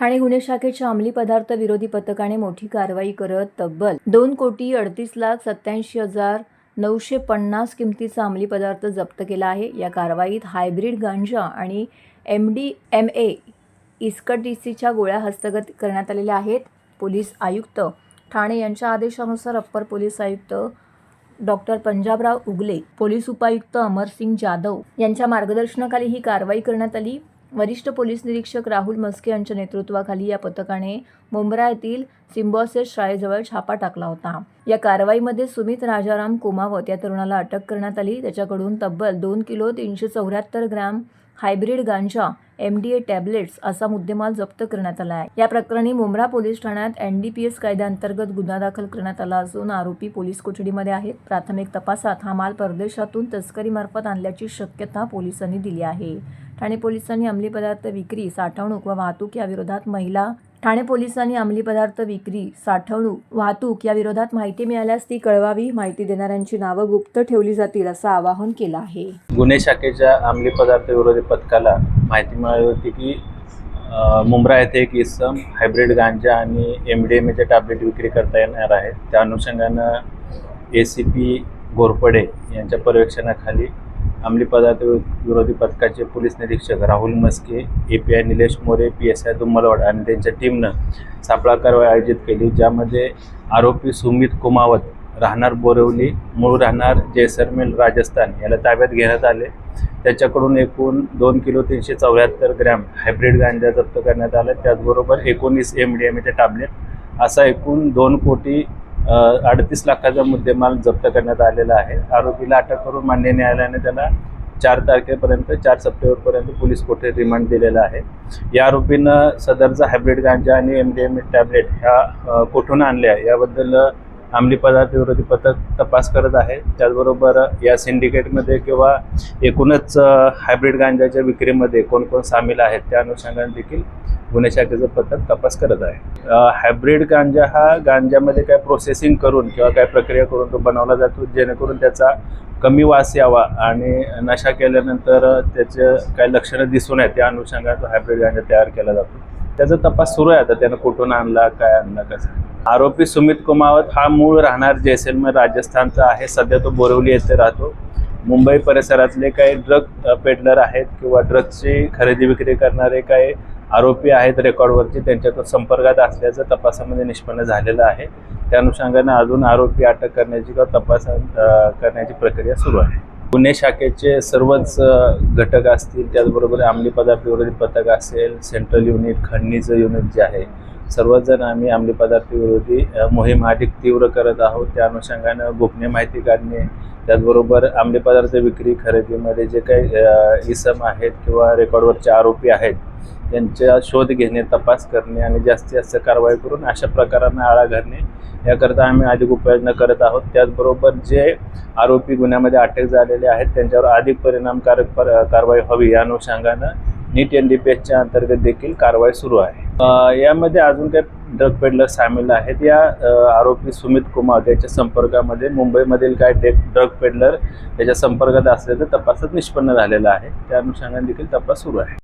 ठाणे गुन्हे शाखेच्या अंमली पदार्थ विरोधी पथकाने मोठी कारवाई करत तब्बल दोन कोटी अडतीस लाख सत्याऐंशी हजार नऊशे पन्नास किमतीचा अंमली पदार्थ जप्त केला आहे. या कारवाईत हायब्रिड गांजा आणि एम डी एम ए इस्कटीसीच्या गोळ्या हस्तगत करण्यात आलेल्या आहेत. पोलीस आयुक्त ठाणे यांच्या आदेशानुसार अप्पर पोलीस आयुक्त डॉक्टर पंजाबराव उगले पोलीस उपायुक्त अमरसिंग जाधव यांच्या मार्गदर्शनाखाली ही कारवाई करण्यात आली. वरिष्ठ पोलीस निरीक्षक राहुल मस्के यांच्या नेतृत्वाखाली या पथकाने मुंब्रा येथील सिम्बॉसिस शाळेजवळ छापा टाकला होता. या कारवाईमध्ये सुमित राजाराम कुमावत या तरुणाला अटक करण्यात आली. त्याच्याकडून तब्बल दोन किलो तीनशे चौऱ्याहत्तर ग्रॅम हायब्रिड गांजा एम डी ए टॅबलेट्स असा मुद्देमाल जप्त करण्यात आला आहे. या प्रकरणी मुंब्रा पोलीस ठाण्यात एन डी पी एस कायद्याअंतर्गत गुन्हा दाखल करण्यात आला असून आरोपी पोलीस कोठडीमध्ये आहेत. प्राथमिक तपासात हा माल परदेशातून तस्करीमार्फत आणल्याची शक्यता पोलिसांनी दिली आहे. ठाणे पोलिसांनी अंमली पदार्थ विक्री साठवणूक व वाहतूक या विरोधात महिला ठाणे पोलिसांनी अंमली पदार्थ विक्री साठवणूक वाहतूक या विरोधात माहिती मिळाल्यास ती कळवावी माहिती देणाऱ्यांची नावं गुप्त ठेवली जातील असं आवाहन केलं आहे. गुन्हे शाखेच्या अंमली पदार्थ विरोधी पथकाला माहिती मिळाली होती की मुंब्रा येथे एक इसम हायब्रिड गांजा आणि एम डी एम एचे टॅबलेट विक्री करता येणार आहे. त्या अनुषंगानं ए सी पी घोरपडे यांच्या पर्यवेक्षणाखाली अंमली पदार्थ विरोधी पथकाचे पोलीस निरीक्षक Rahul Maske A P I Nilesh More P S I Dummalwad आणि त्यांच्या टीमनं सापळा कारवाई आयोजित केली ज्यामध्ये आरोपी सुमित कुमावत राहणार बोरवली मूळ राहणार जैसरमेल राजस्थान याला ताब्यात घेण्यात आले. त्याच्याकडून एकूण दोन किलो तीनशे चौऱ्याहत्तर ग्रॅम हायब्रिड गांजा जप्त करण्यात आला. त्याचबरोबर एकोणीस एम डी एम एचे टॅबलेट असा एकूण दोन कोटी अडतीस लाखाचा मुद्देमाल जप्त करण्यात आलेला आहे. आरोपीला अटक करून मान्य न्यायालयाने त्याला चार तारखेपर्यंत चार सप्टेंबरपर्यंत पोलीस कोठे रिमांड दिलेला आहे. या आरोपीनं सदरचा हायब्रिड गांजा आणि एम डी एम टॅबलेट ह्या कुठून आणल्या? याबद्दल अंमली पदार्थ विरोधी पथक तपास करत आहे. त्याचबरोबर या सिंडिकेटमध्ये किंवा एकूणच हायब्रिड गांजाच्या विक्रीमध्ये कोण कोण सामील आहेत त्या अनुषंगाने देखील गुन्हे शाखेचं पथक तपास करत आहे. हायब्रिड गांजा हा गांजामध्ये काय प्रोसेसिंग करून किंवा काय प्रक्रिया करून तो बनवला जातो जेणेकरून त्याचा कमी वास यावा आणि नशा केल्यानंतर त्याचे काय लक्षणं दिसून नये त्या अनुषंगाने तो हायब्रिड गांजा तयार केला जातो. त्याचा तपास सुरू आहे आता त्यानं कुठून आणला काय आणला कसं? आरोपी सुमित कुमावत हा मूळ राहणार जैसलमेर राजस्थानचा आहे. सध्या तो बोरवली येथे राहतो. मुंबई परिसरातले काही ड्रग पेडलर आहेत किंवा ड्रग्सची खरेदी विक्री करणारे काही आरोपी आहेत रेकॉर्डवरचे त्यांच्या तो संपर्कात असल्याचं तपासामध्ये निष्पन्न झालेलं आहे. त्या अनुषंगाने अजून आरोपी अटक करण्याची किंवा तपास करण्याची प्रक्रिया सुरू आहे. गुन्हे शाखेचे सर्वच घटक असतील त्याचबरोबर अंमली पदार्थ विरोधी पथक असेल सेंट्रल युनिट खंडणीचं युनिट जे आहे सर्वजण आम्ही अंमली पदार्थ विरोधी मोहीम अधिक तीव्र करत आहोत. त्या अनुषंगानं गोपनीय माहिती काढणे त्याचबरोबर अंमली पदार्थ विक्री खरेदीमध्ये जे काही इसम आहेत किंवा रेकॉर्डवरचे आरोपी आहेत त्यांचा शोध घेणे तपास करणे आणि जास्तीत जास्त कारवाई करून अशा प्रकारांना आळा घालणे याकरता आम्ही अधिक उपाययोजना करत आहोत. त्याचबरोबर जे आरोपी गुन्ह्यामध्ये अटक झालेले आहेत त्यांच्यावर अधिक परिणामकारक पर कारवाई हवी. या अनुषंगानं नीट एन डी पी एसच्या अंतर्गत देखील कारवाई सुरू आहे. यामध्ये अजून काही ड्रग पेडलर सामील आहेत. या आरोपी सुमित कुमार याच्या संपर्कामध्ये मुंबईमधील काय डे ड्रग पेडलर त्याच्या संपर्कात असल्याचं तपासात निष्पन्न झालेलं आहे. त्या अनुषंगाने देखील तपास सुरू आहे.